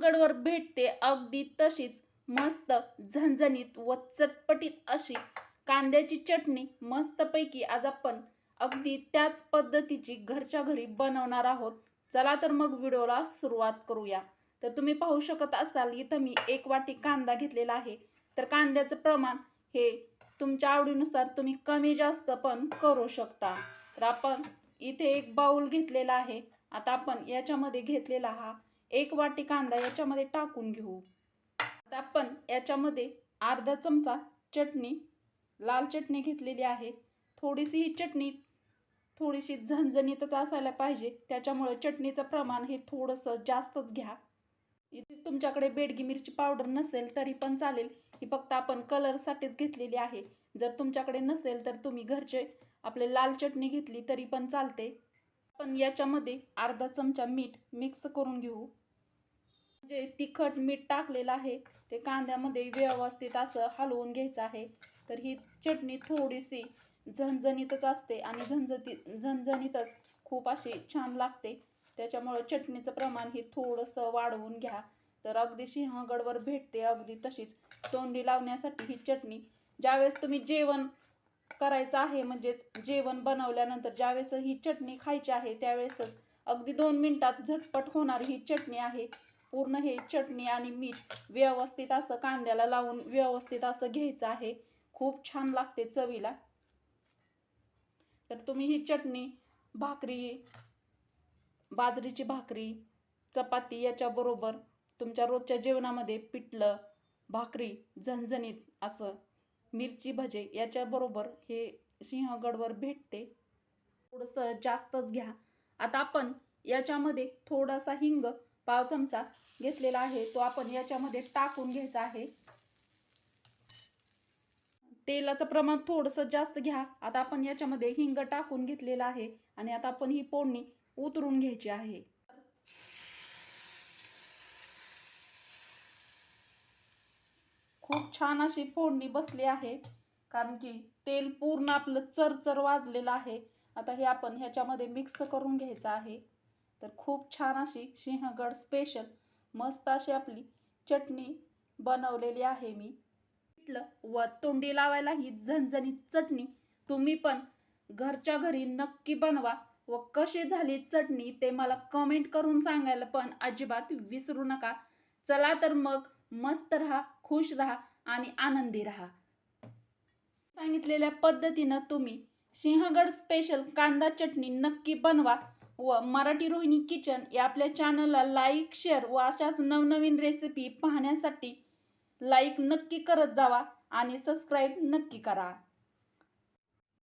गडवर भेटते. अगदी तशीच मस्त झणझणीत व चटपटीत अशी कांद्याची चटणी मस्तपैकी आज आपण अगदी त्याच पद्धतीची घरच्या घरी बनवणार आहोत. चला तर मग व्हिडिओला सुरुवात करूया. तर तुम्ही पाहू शकत असाल इथं मी एक वाटी कांदा घेतलेला आहे. तर कांद्याचं प्रमाण हे तुमच्या आवडीनुसार तुम्ही कमी जास्त पण करू शकता. तर आपण इथे एक बाऊल घेतलेला आहे. आता आपण याच्यामध्ये घेतलेला हा एक वाटी कांदा याच्यामध्ये टाकून घेऊ. आता आपण याच्यामध्ये अर्धा चमचा चटणी लाल चटणी घेतलेली आहे. थोडीशी ही चटणी थोडीशी झणझणीतच असायला पाहिजे. त्याच्यामुळं चटणीचं प्रमाण हे थोडंसं जास्तच घ्या. इथे तुमच्याकडे बेडगी मिरची पावडर नसेल तरी पण चालेल. ही फक्त आपण कलरसाठीच घेतलेली आहे. जर तुमच्याकडे नसेल तर तुम्ही घरचे आपले लाल चटणी घेतली तरी पण चालते. पण याच्यामध्ये अर्धा चमचा मीठ मिक्स करून घेऊ. जे तिखट मीठ टाकलेलं आहे ते कांद्यामध्ये व्यवस्थित असं हलवून घ्यायचं आहे. तर ही चटणी थोडीशी झणझणीतच असते आणि झणझती झणझणीतच खूप अशी छान लागते. त्याच्यामुळं चटणीचं प्रमाण हे थोडंसं वाढवून घ्या. तर अगदी सिंहगडवर भेटते अगदी तशीच. तोंडी लावण्यासाठी ही चटणी. ज्यावेळेस तुम्ही जेवण करायचं आहे. म्हणजेच जेवण बनवल्यानंतर ज्यावेळेस ही चटणी खायची आहे त्यावेळेसच अगदी दोन मिनिटात झटपट होणारी ही चटणी आहे. पूर्ण हे चटणी आणि मीठ व्यवस्थित असं कांद्याला लावून व्यवस्थित असं घ्यायचं आहे. खूप छान लागते चवीला. तर तुम्ही ही चटणी भाकरी बाजरीची भाकरी चपाती याच्याबरोबर तुमच्या रोजच्या जेवणामध्ये पिठलं भाकरी झणझणीत असं मिरची भजे याच्याबरोबर हे सिंहगडवर भेटते. थोडंसं जास्तच घ्या. आता आपण याच्यामध्ये थोडासा हिंग पाव चमचा घेतलेला आहे. तो आपण याच्यामध्ये टाकून घ्यायचा आहे. तेलाचं प्रमाण थोडंसं जास्त घ्या. आता आपण याच्यामध्ये हिंग टाकून घेतलेला आहे. आणि आता आपण ही फोडणी उतरून घ्यायची आहे खूप छान अशी फोडणी बसली आहे. कारण की तेल पूर्ण आपलं चरचर वाजलेलं आहे. आता हे आपण ह्याच्यामध्ये मिक्स करून घ्यायचं आहे. तर खूप छान अशी सिंहगड स्पेशल मस्त अशी आपली चटणी बनवलेली आहे मी. म्हटलं व तोंडी लावायला ही झणझणीत चटणी तुम्ही पण घरच्या घरी नक्की बनवा व कशी झाली चटणी ते मला कमेंट करून सांगायला पण अजिबात विसरू नका. चला तर मग मस्त राहा खुश राहा. आणि आनंदी राहा. सांगितलेल्या पद्धतीनं तुम्ही सिंहगड स्पेशल कांदा चटणी नक्की बनवा व मराठी रोहिणी किचन या आपल्या चॅनलला लाईक शेअर व अशाच नवनवीन रेसिपी पाहण्यासाठी लाईक नक्की करत जावा आणि सबस्क्राईब नक्की करा.